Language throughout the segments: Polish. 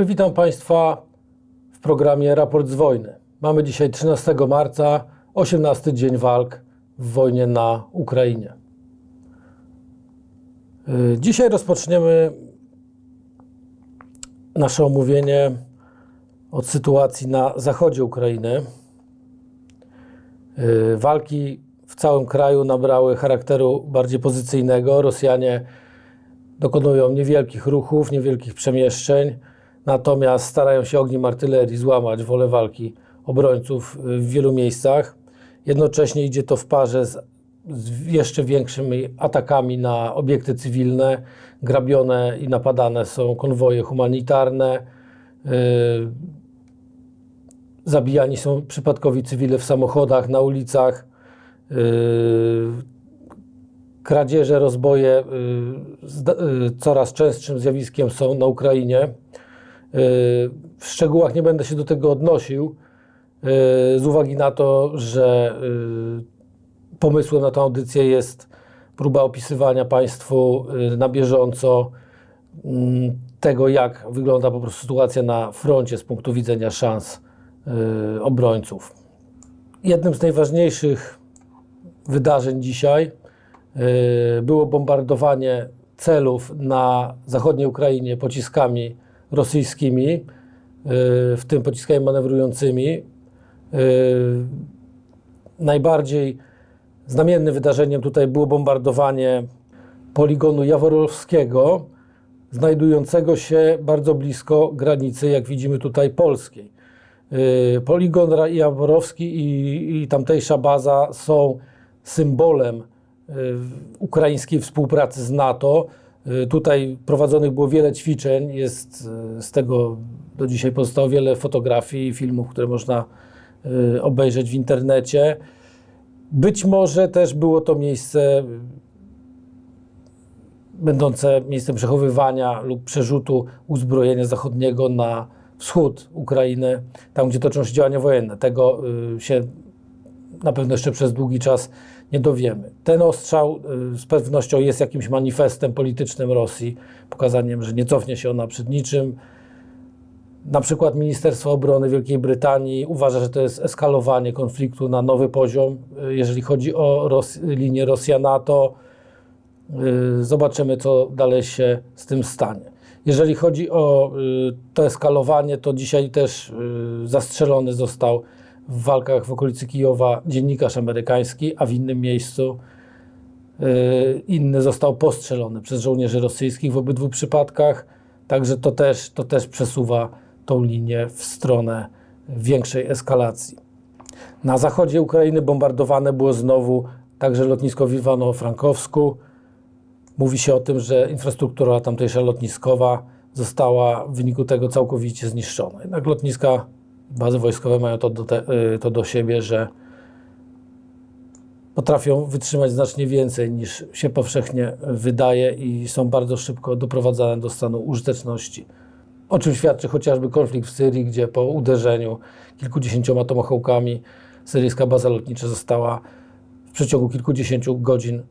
dobry, witam Państwa w programie Raport z wojny. Mamy dzisiaj 13 marca, 18 dzień walk w wojnie na Ukrainie. Y, Dzisiaj rozpoczniemy nasze omówienie od sytuacji na zachodzie Ukrainy. Y, Walki w całym kraju nabrały charakteru bardziej pozycyjnego. Rosjanie dokonują niewielkich ruchów, niewielkich przemieszczeń, natomiast starają się ogniem artylerii złamać wolę walki obrońców w wielu miejscach. Jednocześnie idzie to w parze z, z jeszcze większymi atakami na obiekty cywilne. Grabione i napadane są konwoje humanitarne. Yy, zabijani są przypadkowi cywile w samochodach, na ulicach. Yy, kradzieże, rozboje y, y, coraz częstszym zjawiskiem są na Ukrainie. W szczegółach nie będę się do tego odnosił, y, z uwagi na to, że y, pomysłem na tę audycję jest próba opisywania Państwu y, na bieżąco mm, tego, jak wygląda po prostu sytuacja na froncie z punktu widzenia szans obrońców. Jednym z najważniejszych wydarzeń dzisiaj było bombardowanie celów na zachodniej Ukrainie pociskami rosyjskimi, y, w tym pociskami manewrującymi. Y, Najbardziej znamiennym wydarzeniem tutaj było bombardowanie poligonu jaworowskiego, znajdującego się bardzo blisko granicy, jak widzimy tutaj, polskiej. Y, Poligon Jaworowski i, i tamtejsza baza są symbolem ukraińskiej współpracy z NATO. Y, Tutaj prowadzonych było wiele ćwiczeń, jest y, z tego do dzisiaj pozostało wiele fotografii i filmów, które można y, obejrzeć w internecie. Być może też było to miejsce będące miejscem przechowywania lub przerzutu uzbrojenia zachodniego na wschód Ukrainy, tam gdzie toczą się działania wojenne. Tego się na pewno jeszcze przez długi czas nie dowiemy. Ten ostrzał y, z pewnością jest jakimś manifestem politycznym Rosji, pokazaniem, że nie cofnie się ona przed niczym. Na przykład Ministerstwo Obrony Wielkiej Brytanii uważa, że to jest eskalowanie konfliktu na nowy poziom, y, jeżeli chodzi o Ros- linię Rosja-NATO. Y, Zobaczymy, co dalej się z tym stanie. Jeżeli chodzi o to eskalowanie, to dzisiaj też zastrzelony został w walkach w okolicy Kijowa dziennikarz amerykański, a w innym miejscu y, inny został postrzelony przez żołnierzy rosyjskich w obydwu przypadkach. Także to też, to też przesuwa tą linię w stronę większej eskalacji. Na zachodzie Ukrainy bombardowane było znowu także lotnisko w Iwano-Frankowsku. Mówi się o tym, że infrastruktura tamtejsza lotniskowa została w wyniku tego całkowicie zniszczona. Jednak lotniska, bazy wojskowe mają to do, te, y, to do siebie, że potrafią wytrzymać znacznie więcej niż się powszechnie wydaje i są bardzo szybko doprowadzane do stanu użyteczności. O czym świadczy chociażby konflikt w Syrii, gdzie po uderzeniu kilkudziesięcioma tomahawkami syryjska baza lotnicza została w przeciągu kilkudziesięciu godzin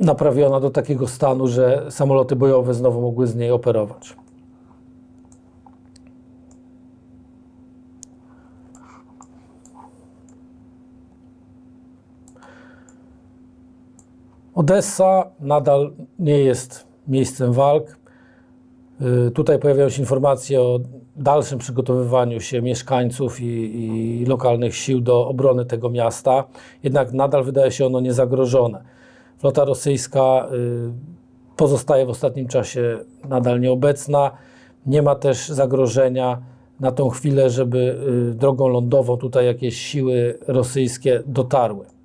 naprawiona do takiego stanu, że samoloty bojowe znowu mogły z niej operować. Odessa nadal nie jest miejscem walk. Y, Tutaj pojawiają się informacje o dalszym przygotowywaniu się mieszkańców i, i lokalnych sił do obrony tego miasta, jednak nadal wydaje się ono niezagrożone. Flota rosyjska y, pozostaje w ostatnim czasie nadal nieobecna. Nie ma też zagrożenia na tą chwilę, żeby y, drogą lądową tutaj jakieś siły rosyjskie dotarły.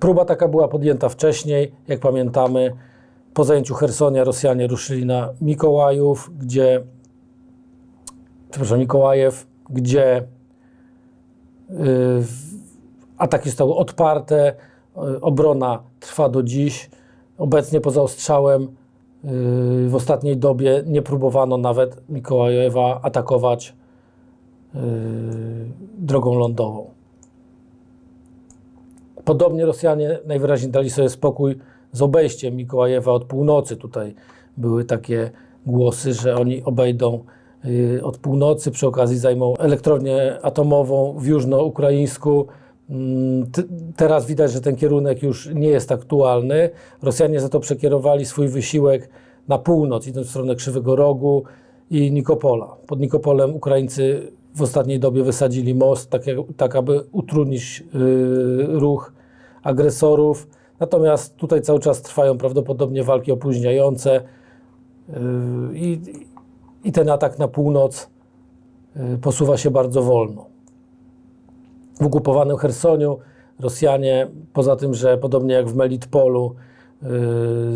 Próba taka była podjęta wcześniej, jak pamiętamy. Po zajęciu Hersonia Rosjanie ruszyli na Mikołajów, gdzie, przepraszam, Mikołajew, gdzie y, ataki zostały odparte, y, obrona trwa do dziś. Obecnie poza ostrzałem y, w ostatniej dobie nie próbowano nawet Mikołajewa atakować y, drogą lądową. Podobnie Rosjanie najwyraźniej dali sobie spokój z obejściem Mikołajewa od północy. Tutaj były takie głosy, że oni obejdą y, od północy, przy okazji zajmą elektrownię atomową w jużno-ukraińsku. Mm, Teraz widać, że ten kierunek już nie jest aktualny. Rosjanie za to przekierowali swój wysiłek na północ, idąc w stronę Krzywego Rogu i Nikopola. Pod Nikopolem Ukraińcy w ostatniej dobie wysadzili most, tak, jak, tak aby utrudnić y, ruch agresorów. Natomiast tutaj cały czas trwają prawdopodobnie walki opóźniające yy, i, i ten atak na północ yy, posuwa się bardzo wolno. W okupowanym Chersoniu Rosjanie, poza tym, że podobnie jak w Melitpolu, yy,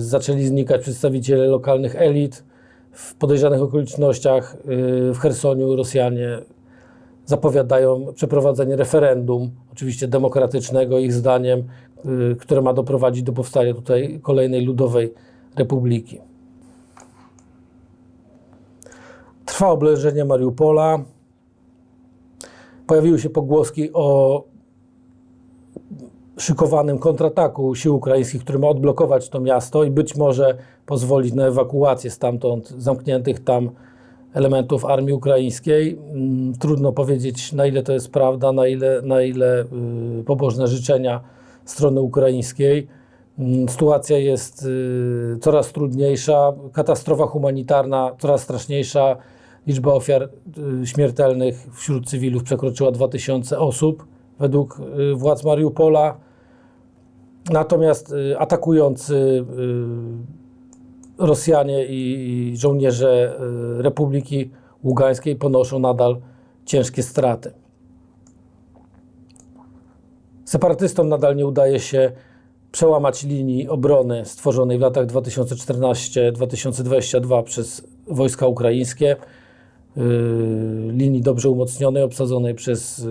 zaczęli znikać przedstawiciele lokalnych elit, w podejrzanych okolicznościach w Chersoniu Rosjanie zapowiadają przeprowadzenie referendum, oczywiście demokratycznego, ich zdaniem, y, które ma doprowadzić do powstania tutaj kolejnej ludowej republiki. Trwa oblężenie Mariupola. Pojawiły się pogłoski o szykowanym kontrataku sił ukraińskich, który ma odblokować to miasto i być może pozwolić na ewakuację stamtąd zamkniętych tam elementów armii ukraińskiej. Mm, Trudno powiedzieć, na ile to jest prawda, na ile, na ile y, pobożne życzenia strony ukraińskiej. Mm, Sytuacja jest y, coraz trudniejsza, katastrofa humanitarna coraz straszniejsza. Liczba ofiar y, śmiertelnych wśród cywilów przekroczyła 2000 osób według władz Mariupola. Natomiast atakujący Rosjanie i żołnierze y, Republiki Ługańskiej ponoszą nadal ciężkie straty. Separatystom nadal nie udaje się przełamać linii obrony stworzonej w latach 2014-2022 przez wojska ukraińskie. Y, linii dobrze umocnionej, obsadzonej przez y,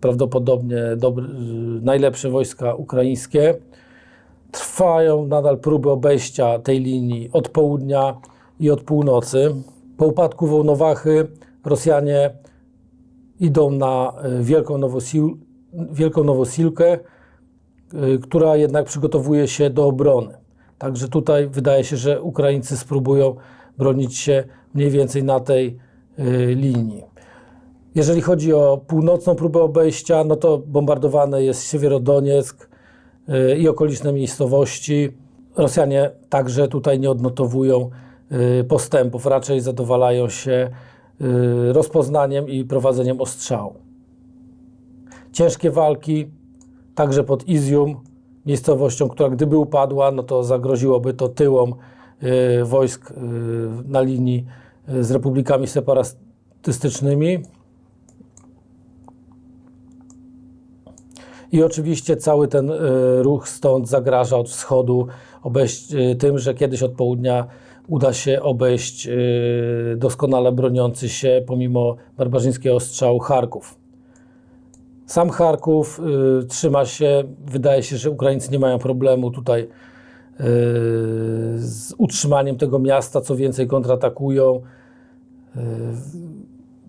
prawdopodobnie najlepsze wojska ukraińskie. Trwają nadal próby obejścia tej linii od południa i od północy. Po upadku Wołnowachy Rosjanie idą na y, Wielką, Nowosil, Wielką Nowosilkę, y, która jednak przygotowuje się do obrony. Także tutaj wydaje się, że Ukraińcy spróbują bronić się mniej więcej na tej y, linii. Jeżeli chodzi o północną próbę obejścia, no to bombardowany jest Siewierodonieck i okoliczne miejscowości. Rosjanie także tutaj nie odnotowują y, postępów, raczej zadowalają się y, rozpoznaniem i prowadzeniem ostrzału. Ciężkie walki, także pod Izium, miejscowością, która gdyby upadła, no to zagroziłoby to tyłom y, wojsk na linii z republikami separatystycznymi. I oczywiście cały ten y, ruch stąd zagraża od wschodu obejść, y, tym, że kiedyś od południa uda się obejść y, doskonale broniący się pomimo barbarzyńskiego ostrzału Charków. Sam Charków trzyma się, wydaje się, że Ukraińcy nie mają problemu tutaj z utrzymaniem tego miasta, co więcej kontratakują.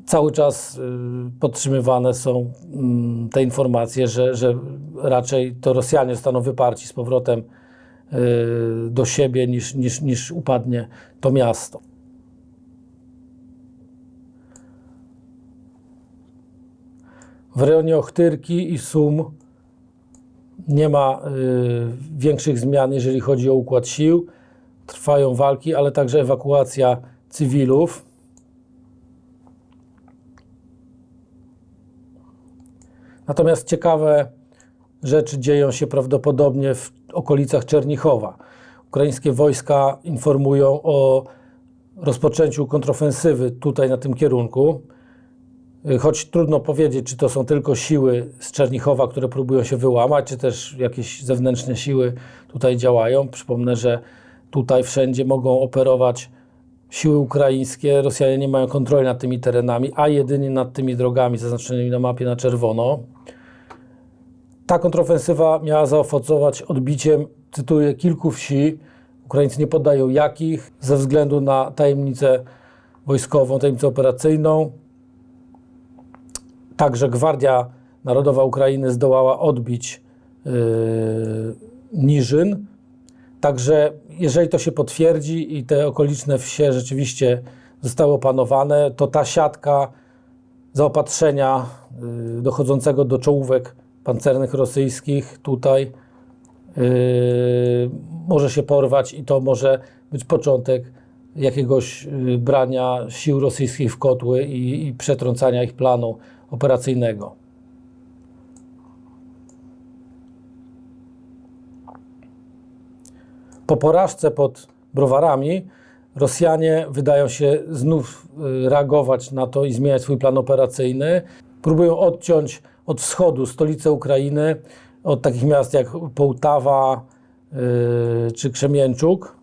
Cały czas y, podtrzymywane są mm, te informacje, że, że raczej to Rosjanie zostaną wyparci z powrotem y, do siebie niż, niż, niż upadnie to miasto. W rejonie Ochtyrki i Sum nie ma y, większych zmian, jeżeli chodzi o układ sił. Trwają walki, ale także ewakuacja cywilów. Natomiast ciekawe rzeczy dzieją się prawdopodobnie w okolicach Czernichowa. Ukraińskie wojska informują o rozpoczęciu kontrofensywy tutaj na tym kierunku. Choć trudno powiedzieć, czy to są tylko siły z Czernichowa, które próbują się wyłamać, czy też jakieś zewnętrzne siły tutaj działają. Przypomnę, że tutaj wszędzie mogą operować siły ukraińskie. Rosjanie nie mają kontroli nad tymi terenami, a jedynie nad tymi drogami zaznaczonymi na mapie na czerwono. Ta kontrofensywa miała zaowocować odbiciem, cytuję, kilku wsi. Ukraińcy nie podają jakich, ze względu na tajemnicę wojskową, tajemnicę operacyjną. Także Gwardia Narodowa Ukrainy zdołała odbić yy, Niżyn. Także jeżeli to się potwierdzi i te okoliczne wsie rzeczywiście zostały opanowane, to ta siatka zaopatrzenia y, dochodzącego do czołówek pancernych rosyjskich tutaj y, może się porwać i to może być początek jakiegoś y, brania sił rosyjskich w kotły i, i przetrącania ich planu operacyjnego. Po porażce pod browarami Rosjanie wydają się znów y, reagować na to i zmieniać swój plan operacyjny. Próbują odciąć od wschodu stolicę Ukrainy, od takich miast jak Połtawa y, czy Krzemięczuk,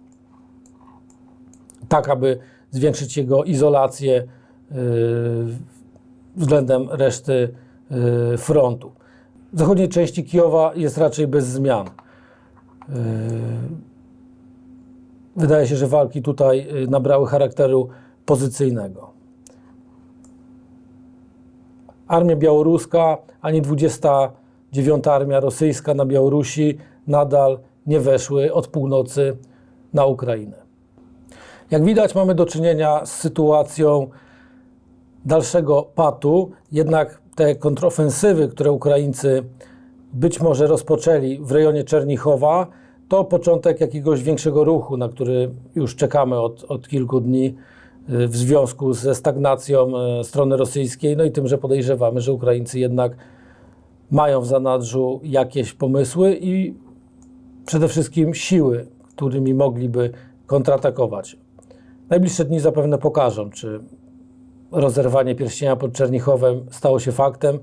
tak aby zwiększyć jego izolację y, względem reszty frontu. W zachodniej części Kijowa jest raczej bez zmian. Wydaje się, że walki tutaj y, nabrały charakteru pozycyjnego. Armia białoruska ani 29 Armia Rosyjska na Białorusi nadal nie weszły od północy na Ukrainę. Jak widać, mamy do czynienia z sytuacją dalszego patu, jednak te kontrofensywy, które Ukraińcy być może rozpoczęli w rejonie Czernichowa, to początek jakiegoś większego ruchu, na który już czekamy od, od kilku dni y, w związku ze stagnacją y, strony rosyjskiej, no i tym, że podejrzewamy, że Ukraińcy jednak mają w zanadrzu jakieś pomysły i przede wszystkim siły, którymi mogliby kontratakować. Najbliższe dni zapewne pokażą, czy rozerwanie pierścienia pod Czernichowem stało się faktem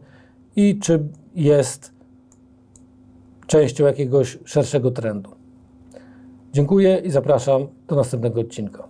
i czy jest częścią jakiegoś szerszego trendu. Dziękuję i zapraszam do następnego odcinka.